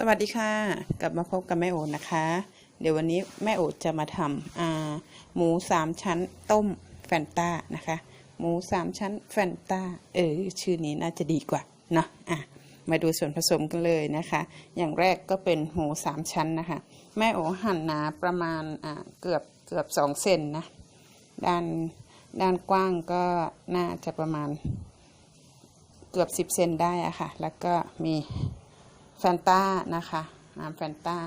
สวัสดีค่ะ กลับมาพบกับแม่โอนะคะ เดี๋ยววันนี้แม่โอจะมาทำหมูสามชั้นต้มแฟนตานะคะ หมูสามชั้นแฟนตาเออชื่อนี้น่าจะดีกว่าเนาะอะมาดูส่วนผสมกันเลยนะคะ อย่างแรกก็เป็นหมูสามชั้นนะคะ แม่โอหั่นหนาประมาณอ่าเกือบเกือบสองเซนนะด้านด้านกว้างก็น่าจะประมาณเกือบสิบเซนได้อะค่ะ แล้วก็มี แฟนต้านะคะ น้ำแฟนต้า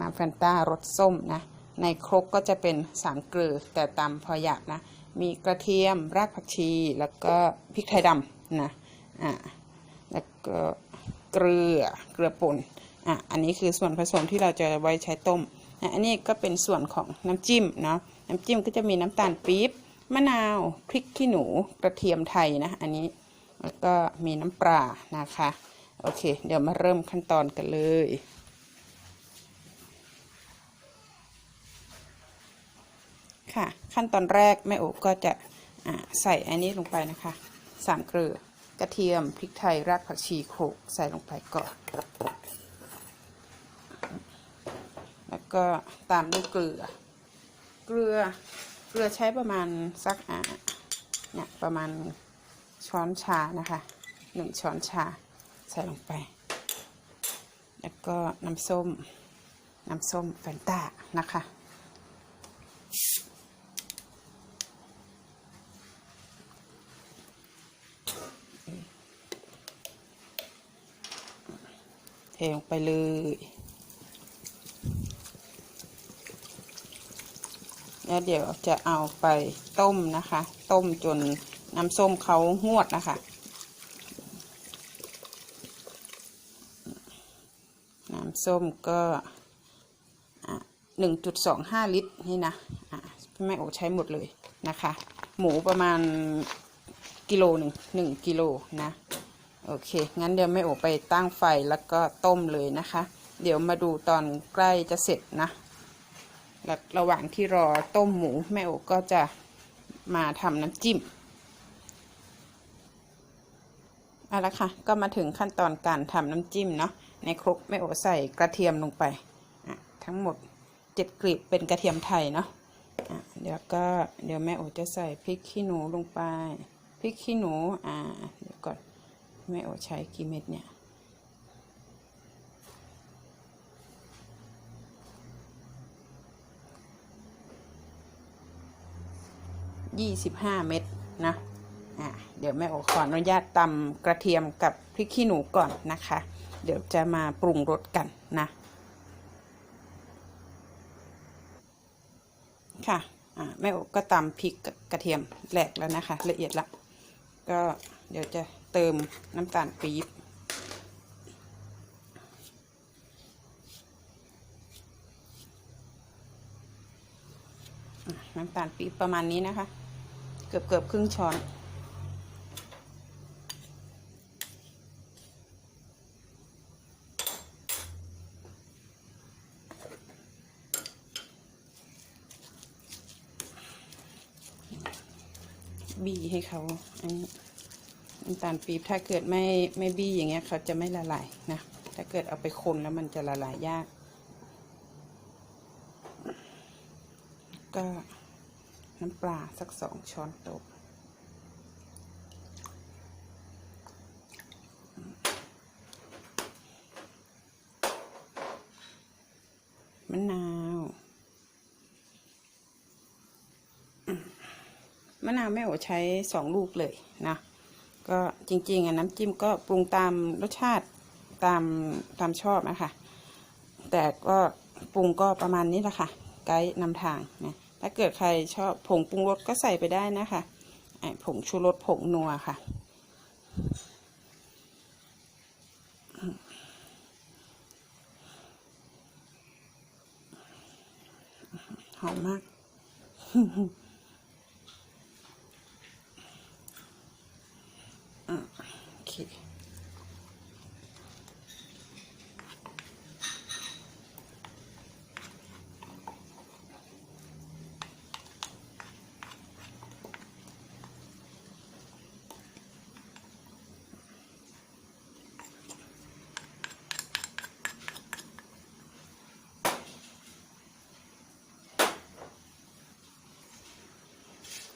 น้ำแฟนต้ารสส้มนะ ในครกก็จะเป็นสามเกลือแต่ตามพออยากนะ มีกระเทียมรากผักชี แล้วก็พริกไทยดำนะ อ่าแล้วก็เกลือ เกลือป่น อะ อันนี้คือส่วนผสมที่เราจะไว้ใช้ต้มอะอันนี้ก็เป็นส่วนของน้ำจิ้มเนาะ น้ำจิ้มก็จะมีน้ำตาลปี๊บ มะนาว พริกขี้หนู กระเทียมไทยนะ อันนี้ แล้วก็มีน้ำปลานะคะ โอเค เดี๋ยวมาเริ่มขั้นตอนกันเลย ค่ะ ขั้นตอนแรกแม่โอบก็จะใส่อันนี้ลงไปนะคะสามเกลือกระเทียมพริกไทยรากผักชีโขลกใส่ลงไปก่อนแล้วก็ตามด้วยเกลือ เกลือเกลือใช้ประมาณสักอ่าเนี่ยประมาณช้อนชานะคะหนึ่งช้อนชา ใส่ลงไป แล้วก็น้ำส้ม น้ำส้มแฟนต้านะคะเทลงไปเลย แล้วเดี๋ยวจะเอาไปต้มนะคะ ต้มจนน้ำส้มเขางวดนะคะ น้ำส้มก็หนึ่งจุดสองห้าลิตรนี่นะอะพี่แม่โอใช้หมดเลยนะคะ หมูประมาณกิโลหนึ่งหนึ่งกิโลนะโอเค งั้นเดี๋ยวแม่โอไปตั้งไฟแล้วก็ต้มเลยนะคะ เดี๋ยวมาดูตอนใกล้จะเสร็จนะและระหว่างที่รอต้มหมูแม่โอก็จะมาทำน้ำจิ้มเอาละค่ะ ก็มาถึงขั้นตอนการทำน้ำจิ้มเนาะ ในครกแม่โอใส่กระเทียมลงไปอะทั้งหมดเจ็ดกลีบเป็นกระเทียมไทยเนาะอะเดี๋ยวก็เดี๋ยวแม่โอจะใส่พริกขี้หนูลงไปพริกขี้หนูอ่าเดี๋ยวก่อนแม่โอใช้กี่เม็ดเนี่ยยี่สิบห้าเม็ดนะอะเดี๋ยวแม่โอขออนุญาตตำกระเทียมกับพริกขี้หนูก่อนนะคะ เดี๋ยวจะมาปรุงรสกันนะค่ะแม่โอก็ตำพริกกระเทียมแหลกแล้วนะคะ ละเอียดละ ก็เดี๋ยวจะเติมน้ำตาลปี๊บน้ำตาลปี๊บประมาณนี้นะคะ เกือบเกือบครึ่งช้อน บี้ให้เขาอันนี้น้ำตาลปี๊บถ้าเกิดไม่ไม่บี้อย่างเงี้ยเขาจะไม่ละลายนะ ถ้าเกิดเอาไปคนแล้วมันจะละลายยาก ก็น้ำปลาสักสองช้อนโต๊ะมะนาว มะนาวแม่โอใช้สองลูกเลยนะ ก็จริงๆอะน้ำจิ้มก็ปรุงตามรสชาติตามตามชอบนะคะแต่ก็ปรุงก็ประมาณนี้แหละค่ะ ไกด์นำทางนะถ้าเกิดใครชอบผงปรุงรสก็ใส่ไปได้นะคะไอผงชูรสผงนัวค่ะ หอมมาก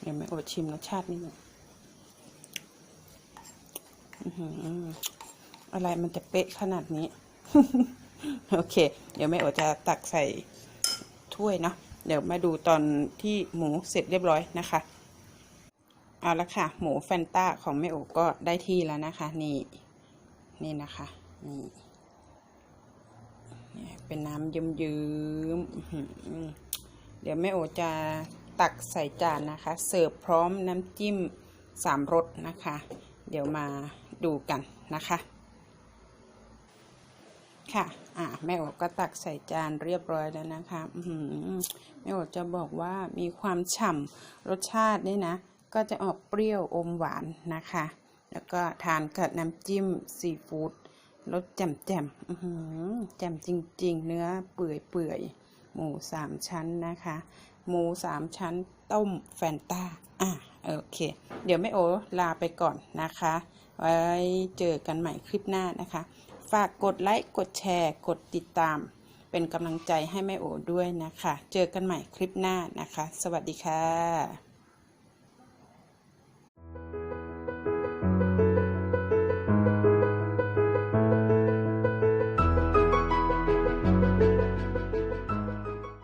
เดี๋ยวแม่อดชิมรสชาตินิดหนึ่ง อะไรมันจะเป๊ะขนาดนี้ โอเค เดี๋ยวแม่โอจะตักใส่ถ้วยเนาะเดี๋ยวมาดูตอนที่หมูเสร็จเรียบร้อยนะคะ เอาละค่ะ หมูแฟนต้าของแม่โอก็ได้ที่แล้วนะคะ นี่ นี่นะคะนี่เป็นน้ำยิ้มๆอื้อหือเดี๋ยวแม่โอจะตักใส่จานนะคะ เสิร์ฟพร้อมน้ำจิ้มสามรสนะคะ เดี๋ยวมา ดูกันนะคะค่ะ อะแม่โอก็ตักใส่จานเรียบร้อยแล้วนะคะ อือหือแม่โอจะบอกว่ามีความฉ่ำรสชาตินี่นะ ก็จะออกเปรี้ยวอมหวานนะคะ แล้วก็ทานกับน้ำจิ้มซีฟู้ดรสแจ่มแจ่มอื้อหือแจ่มจริง ๆ เนื้อเปื่อยเปื่อยๆหมูสามชั้นนะคะ หมูสามชั้นต้มแฟนตา อะโอเค เดี๋ยวแม่โอลาไปก่อนนะคะ ไว้เจอกันใหม่คลิปหน้านะคะ ฝากกดไลค์ กดแชร์ กดติดตาม เป็นกำลังใจให้แม่โอด้วยนะคะ เจอกันใหม่คลิปหน้านะคะ สวัสดีค่ะ